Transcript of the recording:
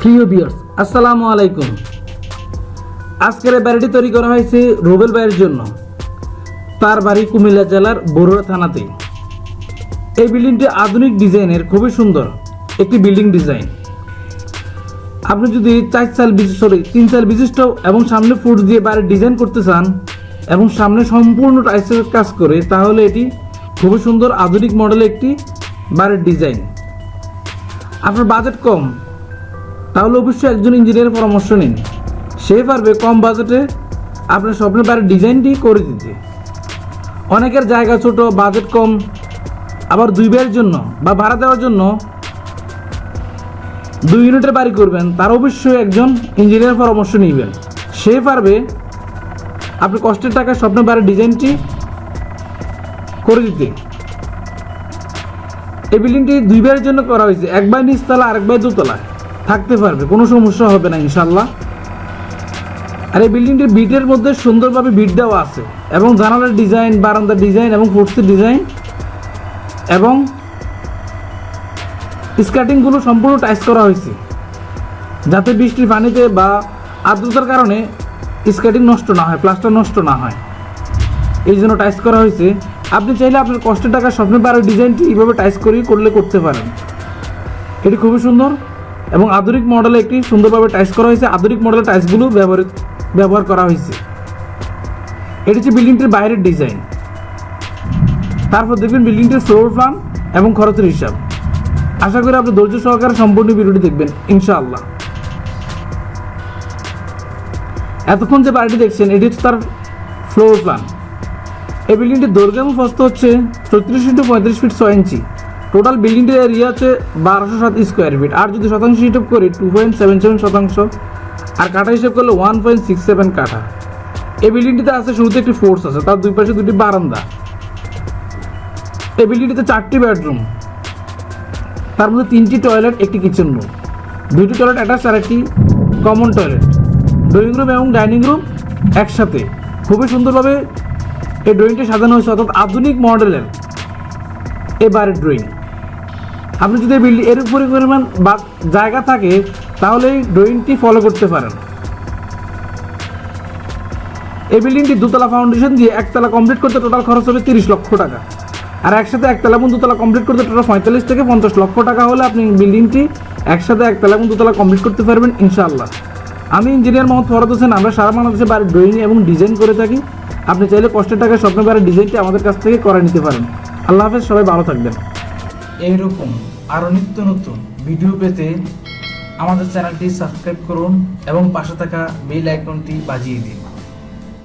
প্রিয় বিয়ার্স আসসালামু আলাইকুম। আজকের এই বাড়িটি তৈরি করা হয়েছে রুবেল ভাইয়ের জন্য। তার বাড়ি কুমিল্লা জেলার বরুড়া থানাতে। এই বিল্ডিংটি আধুনিক ডিজাইনের, খুবই সুন্দর। একটি বিল্ডিং ডিজাইন। আপনি যদি চার চাল বিশিষ্ট সরি তিন চাল বিশিষ্ট এবং সামনে ফুট দিয়ে বাড়ির ডিজাইন করতে চান এবং সামনে সম্পূর্ণ টাইসের কাজ করে, তাহলে এটি খুবই সুন্দর, আধুনিক মডেলের একটি বাড়ির ডিজাইন। আপনার বাজেট কম তাহলে অবশ্যই একজন ইঞ্জিনিয়ারের পরামর্শ নিন। সে পারবে কম বাজেটে আপনার স্বপ্নের বাড়ির ডিজাইনটি করে দিতে। অনেকের জায়গা ছোট বাজেট কম, আবার দুই বের জন্য বা ভাড়া দেওয়ার জন্য দুই ইউনিটের বাড়ি করবেন, তার অবশ্যই একজন ইঞ্জিনিয়ার পরামর্শ নেবেন। সে পারবে আপনি কষ্টের টাকা স্বপ্নের বাড়ির ডিজাইনটি করে দিতে। এই বিল্ডিংটি দুই বারের জন্য করা হয়েছে, এক বাই নিচতলা আরেক বাই দোতলা থাকতে পারবে, কোনো সমস্যা হবে না ইনশাল্লাহ আর এই বিল্ডিংটির বিটের মধ্যে সুন্দরভাবে বিট দেওয়া আছে এবং জানালার ডিজাইন, বারান্দার ডিজাইন এবং ফুটসের ডিজাইন এবং স্কার্টিংগুলো সম্পূর্ণ টাইস করা হয়েছে। যাতে বৃষ্টির পানিতে বা আর্দ্রতার কারণে স্কার্টিং নষ্ট না হয়, প্লাস্টার নষ্ট না হয়। এই জন্য টাইস করা হয়েছে। আপনি চাইলে আপনার কষ্টের টাকা স্বপ্নের বাড়ির ডিজাইনটি এইভাবে টাইস করেই করলে করতে পারেন। এটি খুবই সুন্দর। এবং আধুনিক মডেলে একটি সুন্দরভাবে টাইস করা হয়েছে। আধুনিক মডেলের টাইসগুলো ব্যবহার ব্যবহার করা হয়েছে। এটি হচ্ছে বিল্ডিংটির বাইরের ডিজাইন তারপর দেখবেন বিল্ডিংটির ফ্লোর প্ল্যান এবং খরচের হিসাব। আশা করি আপনি ধৈর্য সহকারে সম্পূর্ণ ভিডিওটি দেখবেন, ইনশাআল্লাহ। এতক্ষণ যে বাড়িটি দেখছেন, এটি হচ্ছে তার ফ্লোর প্ল্যান এই বিল্ডিংটির দৈর্ঘ্য এবং প্রস্থ হচ্ছে ছত্রিশ ইন্টু পঁয়ত্রিশ ফিট ছয় ইঞ্চি। টোটাল বিল্ডিংটির এরিয়া হচ্ছে বারোশো সাত স্কোয়ার ফিট আর যদি শতাংশ হিসাব করি টু পয়েন্ট সেভেন সেভেন শতাংশ। আর কাঠা হিসাব করলে ওয়ান পয়েন্ট সিক্স সেভেন কাঠা। এই বিল্ডিংটিতে আছে শুরুতে একটি ফোর্স আছে, তার দুই পাশে দুটি বারান্দা। এই বিল্ডিংটিতে চারটি বেডরুম তার মধ্যে তিনটি টয়লেট একটি কিচেন রুম দুইটি টয়লেট অ্যাটাচ আর একটি কমন টয়লেট ড্রয়িং রুম এবং ডাইনিং রুম একসাথে। খুবই সুন্দরভাবে এই ড্রয়িংটি সাজানো হয়েছে, অর্থাৎ আধুনিক মডেলের এই বাড়ির ড্রয়িং আপনি যদি বিল্ডিং এর উপরে পরিমাণ বা জায়গা থাকে, তাহলে এই ড্রয়িংটি ফলো করতে পারেন। এই বিল্ডিংটি দুতলা ফাউন্ডেশন দিয়ে একতলা কমপ্লিট করতে টোটাল খরচ হবে তিরিশ লক্ষ টাকা। আর একসাথে একতলা এবং দুতলা কমপ্লিট করতে টোটাল পঁয়তাল্লিশ থেকে পঞ্চাশ লক্ষ টাকা হলে আপনি বিল্ডিংটি একসাথে একতলা এবং দুতলা কমপ্লিট করতে পারবেন ইনশাআল্লাহ। আমি ইঞ্জিনিয়ার মোহাম্মদ ফরদ হোসেন, আমরা সারা বাংলাদেশে বাড়ির ড্রয়িং এবং ডিজাইন করে থাকি। আপনি চাইলে কষ্টের টাকায় স্বপ্নের বাড়ির ডিজাইনটি আমাদের কাছ থেকে করে নিতে পারেন। আল্লাহ হাফেজ, সবাই ভালো থাকবেন। এইরকম আরও নিত্য নতুন ভিডিও পেতে আমাদের চ্যানেলটি সাবস্ক্রাইব করুন এবং পাশে থাকা বেল আইকনটি বাজিয়ে দিন।